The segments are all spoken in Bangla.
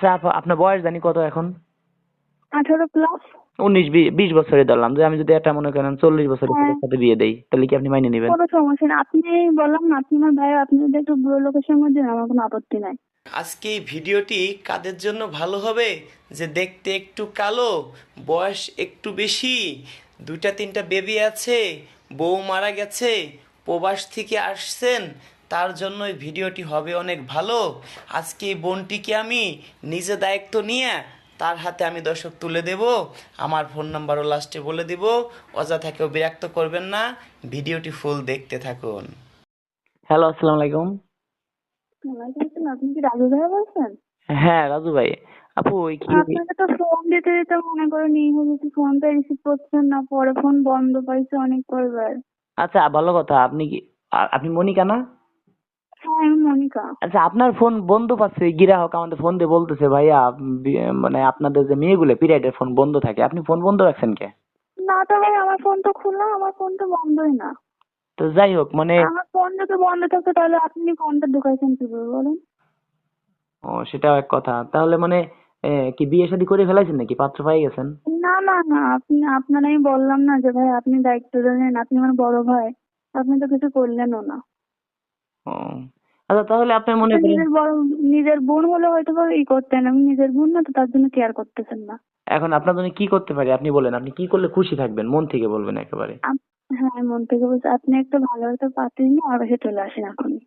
আচ্ছা আপ- আপনার বয়স জানি কত এখন? আঠারো প্লাস উনিশ বি- বিশ বছরে ধরলাম। যে আমি যদি একটা মনে করেন চল্লিশ বছরের হ্যাঁ। ছেলের সাথে বিয়ে দেই তাহলে কি আপনি মাইনে নেবেন? কোনো সমস্যা নেই। আপনি বললাম না আপনি আমার ভাই আপনি যদি একটু বুড়ো লোকের সঙ্গে দেন আমার কোনো আপত্তি নাই। আজকে এই ভিডিওটি কাদের জন্য ভালো হবে? যে দেখতে একটু কালো বয়স একটু বেশি দুইটা তিনটা বেবি আছে বউ মারা গেছে প্রবাস থেকে আসছেন তার জন্য এই ভিডিওটি হবে অনেক ভালো। আজকে এই বোনটিকে আমি নিজে দায়িত্ব নিয়ে তার হাতে আমি দর্শক তুলে দেব। আমার ফোন নাম্বারও লাস্টে বলে দেব। অযথা কেউ বিরক্ত করবেন না। ভিডিওটি ফুল দেখতে থাকুন। হ্যালো আসসালামু আলাইকুম। আপনি কি রাজু ভাই বলছেন? হ্যাঁ রাজু ভাই। আপু ওই কি আপনাকে তো ফোন দিতে দিতে মনে করে নিয়ে হয়েছে ফোনটা রিসিভ করছেন না পরে ফোন বন্ধ পাইছে অনেক কয়বার আচ্ছা ভালো কথা। আপনি কি আপনি মনিকা না? হ্যাঁ আমি মনিকা। আচ্ছা আপনার ফোন বন্ধ পাচ্ছে গ্রাহক আমাদের ফোন দিয়ে বলতেছে ভাইয়া বি- মানে আপনাদের যে মেয়েগুলো পিরিয়ডের ফোন বন্ধ থাকে আপনি ফোন বন্ধ রাখছেন কে? না তো ভাই আমার ফোন তো খোলা আমার ফোন তো বন্ধই না। তো যাই হোক মানে আমার ফোন যদি বন্ধ থাকতো তাহলে আপনি ফোনটা ঢুকাইছেন কীভাবে বলেন? ও সেটাও এক কথা। তাহলে মানে এ, কি বিয়ে শাদী করে ফেলাইছেন নাকি? পাত্র পাই গেছেন? না না না আপনি আপনারাই বললাম না যে ভাই আপনি দায়িত্ব দেন আপনি আমার বড় ভাই আপনি তো কিছু করলেনও না। ও। আচ্ছা তাহলে আপনি মনে করেন নিজের বড় নিজের বোন হলে হয়তো বা ই করতেন। আমি নিজের বোন না তো তার জন্য কেয়ার করতেছেন না। এখন আপনার জন্য কি করতে পারি? আপনি বলেন আপনি কি করলে খুশি থাকবেন? মন থেকে বলবেন একেবারে। হ্যাঁ মন থেকে বলছি আপনি একটা ভালো একটা পাত্রী নিয়ে আমার কাছে চলে আসেন এখনই।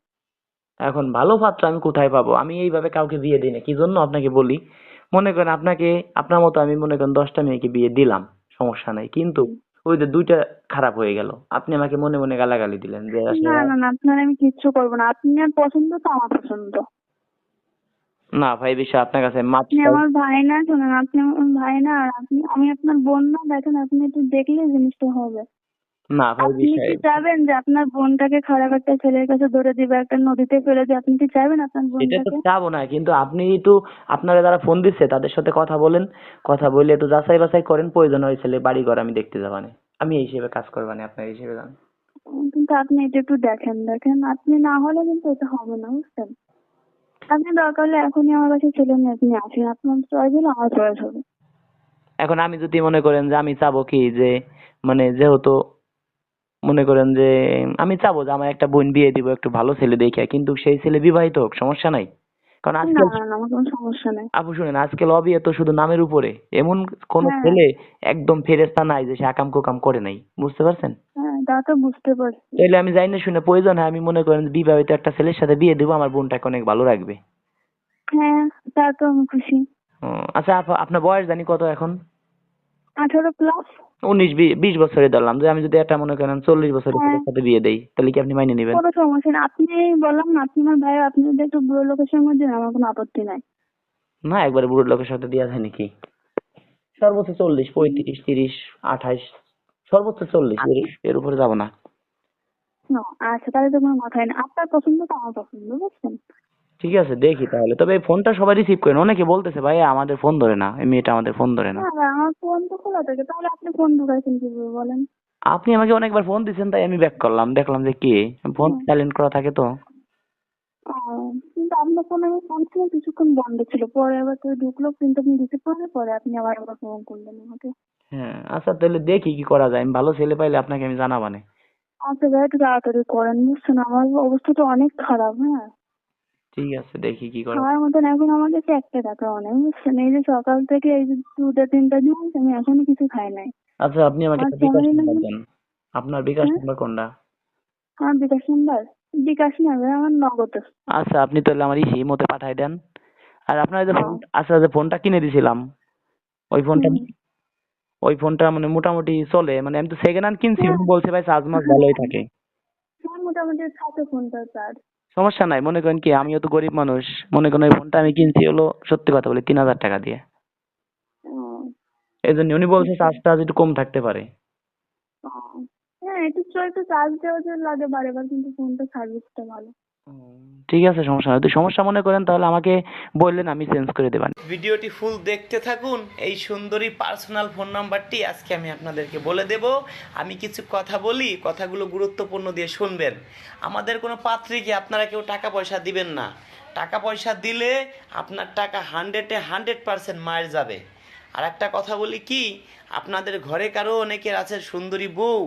এখন ভালো পাত্র আমি কোথায় পাবো? আমি এইভাবে কাউকে বিয়ে দিই না। কি জন্য আপনাকে বলি? মনে করেন আপনাকে আপনার মতো আমি মনে করেন দশটা মেয়েকে বিয়ে দিলাম সমস্যা নাই। কিন্তু ওই যে দুইটা খারাপ হয়ে গেল। আপনি আমাকে মনে মনে গালাগালি দিলেন যে না না না আপনার আমি কিচ্ছু করব না। আপনি আপনার পছন্দ তো আমার পছন্দ। না ভাই বিষয় আপনার কাছে মাপ আপনি আমার ভাই না শুনুন আপনি আমার ভাই না আর আপনি আমি আপনার বোন না দেখেন আপনি একটু দেখলে জিনিসটা হবে। না ভাই বিষয় চাইবেন যে আপনার বোনটাকে খারাপ একটা ছেলের কাছে ধরে দিবে একটা নদীতে ফেলে দিয়ে? আপনি কি চাইবেন আপনার এটা তো চাবো না কিন্তু আপনি একটু আপনারা যারা ফোন দিচ্ছে তাদের সাথে কথা বলেন। কথা বলে একটু যাচাই বাছাই করেন প্রয়োজন হয় ছেলে বাড়ি ঘর আমি দেখতে যাবানে আমি এই হিসেবে কাজ করবানে আপনার হিসেবে কিন্তু আপনি এটা একটু দেখেন দেখেন। আপনি না হলে কিন্তু এটা হবে না বুঝছেন? আপনি দরকার হলে এখনই আমার কাছে নিয়ে আপনি আসেন। আপনার চয়েস হলে আমার চয়েস হবে। এখন আমি যদি মনে করেন যে আমি চাবো কি যে মানে যেহেতু মনে করেন যে আমি চাবো যে আমার একটা বোন বিয়ে দিব একটু ভালো ছেলে দেখে কিন্তু সেই ছেলে বিবাহিত হোক সমস্যা নাই। কারণ আজকাল না না আমার কোনো সমস্যা নেই। আপু শুনেন আজকাল অবিয়ে তো শুধু নামের উপরে। এমন কোন হ্যাঁ। ছেলে একদম ফেরেস্তা নাই যে সে আকাম কুকাম করে নাই। বুঝতে পারছেন? হ্যাঁ তা তো বুঝতে পারছি। তাইলে আমি জানি না শুনে প্রয়োজন হয় আমি মনে করেন বিবাহিত একটা ছেলের সাথে বিয়ে দেবো আমার বোনটাকে অনেক ভালো রাখবে। হ্যাঁ তা তো আমি খুশি। আচ্ছা আপা- আপনার বয়স জানি কত এখন? আঠারো প্লাস উনিশ বিশ বছরে ধরলাম। যে আমি যদি একটা মনে করেন চল্লিশ বছরের হ্যাঁ। ছেলের সাথে বিয়ে দেই তাহলে কি আপনি মাইনে নেবেন? কোনো সমস্যা নেই। আপনি বললাম না আপনি আমার ভাই আপনি যদি একটু বুড়ো লোকের সঙ্গে দেন আমার কোনো আপত্তি নাই। না একবারে বুড়ো লোকের সাথে দেওয়া যায় নাকি? সর্বোচ্চ চল্লিশ পঁয়ত্রিশ তিরিশ আঠাইশ সর্বোচ্চ চল্লিশ এর- এর উপরে যাব না। না, আচ্ছা তাহলে তো কোনো কথাই না। আপনার পছন্দ তো আমার পছন্দ বুঝছেন? ঠিক আছে দেখি তাহলে। তবে এই ফোনটা সবাই রিসিভ করেন। অনেকে বলতেছে ভাই আমাদের ফোন ধরে না। এই মেয়েটা আমাদের ফোন ধরে না। না না, আমার ফোন তো খোলা থাকে। তাহলে আপনি ফোন ঢুকাইছেন কীভাবে বলেন? আপনি আমাকে অনেকবার ফোন দিয়েছেন তাই আমি ব্যাক করলাম। দেখলাম যে কে? ফোন। সাইলেন্ট করা থাকে তো। কিন্তু আপনার ফোন আমি ফোন ছিল কিছুক্ষণ বন্ধ ছিল। পরে আবার কেউ ঢুকলো কিন্তু আপনি রিসিভ করার পরে আপনি আবার আবার ফোন করলেন আমাকে। হ্যাঁ আচ্ছা তাহলে দেখি কি করা যায়। আমি ভালো ছেলে পাইলে আপনাকে আমি জানাবানে আচ্ছা ভাই একটু তাড়াতাড়ি করেন। বুঝছেন আমার অবস্থাটা অনেক খারাপ হ্যাঁ। ঠিক আছে দেখি কি করা। খাওয়ার মতন এখন আমার কাছে একটা টাকা অনেক বুঝছেন? এই যে সকাল থেকে এই যে দুটা তিনটা দিন আমি এখনও কিছু খাই নাই। আচ্ছা আপনি আমাকে একটা বিকাশ নাম্বার দেন। আপনার বিকাশ হ্যাঁ? নাম্বার কোনটা? আমার বিকাশ নাম্বার? বিকাশ না ভাই আমার নগদ। আচ্ছা আপনি তাহলে আমার ইসি মতে পাঠাই দেন। আর আপনার যে ফোন হ্যাঁ। আচ্ছা যে ফোনটা কিনে দিয়েছিলাম ওই ফোনটা ওই ফোনটা মানে মোটামুটি চলে মানে আমি তো সেকেন্ড হ্যান্ড কিনছি হ্যাঁ। বলছে ভাই চার্জ মাস ভালোই থাকে। আমার মোটামুটি সাথে ফোনটা চার্জ সমস্যা নাই। মনে করেন কি আমিও তো গরিব মানুষ। মনে করেন ওই ফোনটা আমি কিনছি হলো সত্যি কথা বলি তিন হাজার টাকা দিয়ে। এই জন্য উনি বলছে চার্জ টার্জ একটু কম থাকতে পারে। হ্যাঁ একটু চার্জ দেওয়া জন্য লাগে বারে বার কিন্তু ফোনটা সার্ভিসটা ভালো। ঠিক আছে, সমস্যা যদি সমস্যা মনে করেন, তাহলে আমাকে বললেন, আমি চেঞ্জ করে দেবান ভিডিওটি ফুল দেখতে থাকুন। এই সুন্দরী পার্সোনাল ফোন নাম্বারটি আজকে আমি আপনাদেরকে বলে দেব। আমি কিছু কথা বলি, কথাগুলো গুরুত্বপূর্ণ দিয়ে শুনবেন। আমাদের কোনো পাত্রীকে আপনারা কেউ টাকা পয়সা দিবেন না? টাকা পয়সা দিলে আপনার টাকা হান্ড্রেডে হান্ড্রেড পার্সেন্ট মায়ের যাবে। আর একটা কথা বলি কি, আপনাদের ঘরে কারও অনেকের আছে সুন্দরী বউ,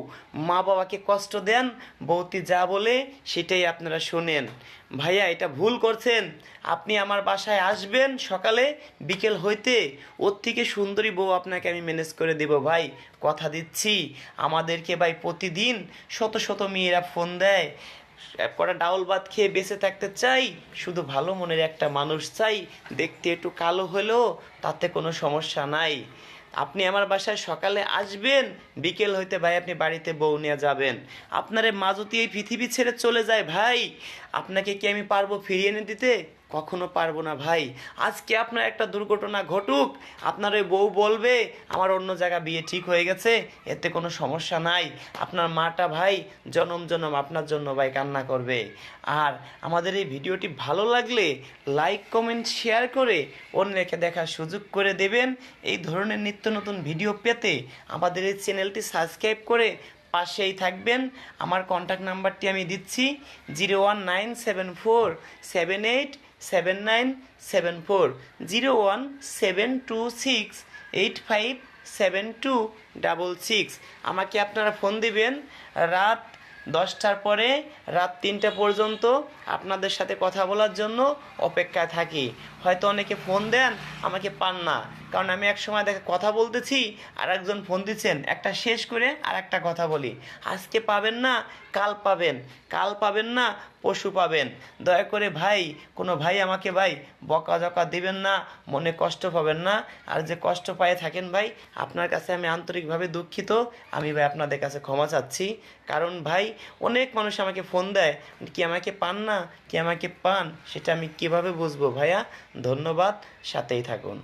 মা বাবাকে কষ্ট দেন বউতি যা বলে সেটাই আপনারা শোনেন। ভাইয়া, এটা ভুল করছেন। আপনি আমার বাসায় আসবেন সকালে, বিকেল হইতে, ওর থেকে সুন্দরী বউ আপনাকে আমি ম্যানেজ করে দেব ভাই। কথা দিচ্ছি, আমাদেরকে ভাই প্রতিদিন শত শত মেয়েরা ফোন দেয়। কটা ডাউল ভাত খেয়ে বেঁচে থাকতে চাই, শুধু ভালো মনের একটা মানুষ চাই, দেখতে একটু কালো হলেও তাতে কোনো সমস্যা নাই। আপনি আমার বাসায় সকালে আসবেন, বিকেল হইতে ভাই আপনি বাড়িতে বউ নিয়ে যাবেন। আপনার মাজতি এই পৃথিবী ছেড়ে চলে যায় ভাই, আপনাকে কি আমি পারব ফিরিয়ে এনে দিতে? কখনো পারব না ভাই। আজকে আপনার একটা দুর্ঘটনা ঘটুক, আপনার ওই বউ বলবে, আমার অন্য জায়গা বিয়ে ঠিক হয়ে গেছে, এতে কোনো সমস্যা নাই। আপনার মাটা ভাই জনম জনম আপনার জন্য ভাই কান্না করবে। আর আমাদের এই ভিডিওটি ভালো লাগলে লাইক, কমেন্ট, শেয়ার করে অন্যকে দেখার সুযোগ করে দেবেন। এই ধরনের নিত্য নতুন ভিডিও পেতে আমাদের এই চ্যানেলটি সাবস্ক্রাইব করে পাশেই থাকবেন। আমার কন্ট্যাক্ট নাম্বারটি আমি দিচ্ছি, zero one nine seven four seven eight seven nine seven four zero one seven two six eight five seven two double six আমাকে আপনারা ফোন দিবেন রাত দশটার পরে রাত তিনটা পর্যন্ত আপনাদের সাথে কথা বলার জন্য অপেক্ষায় থাকি। হয়তো অনেকে ফোন দেন, আমাকে পান না। কারণ আমি এক সময় দেখে কথা বলতেছি আর একজন ফোন দিচ্ছেন, একটা শেষ করে আর একটা কথা বলি। আজকে পাবেন না, কাল পাবেন। কাল পাবেন না পশু পাবেন। দয়া করে ভাই, কোনো ভাই আমাকে ভাই, বকাঝকা দিবেন না, মনে কষ্ট পাবেন না। আর যে কষ্ট পায়ে থাকেন ভাই, আপনার কাছে আমি আন্তরিকভাবে দুঃখিত। আমি ভাই আপনাদের কাছে ক্ষমা চাচ্ছি। কারণ ভাই অনেক মানুষ আমাকে ফোন দেয়, কি আমাকে পান না? কি আমাকে পান? সেটা আমি কীভাবে বুঝব? ভাইয়া, ধন্যবাদ, সাথেই থাকুন।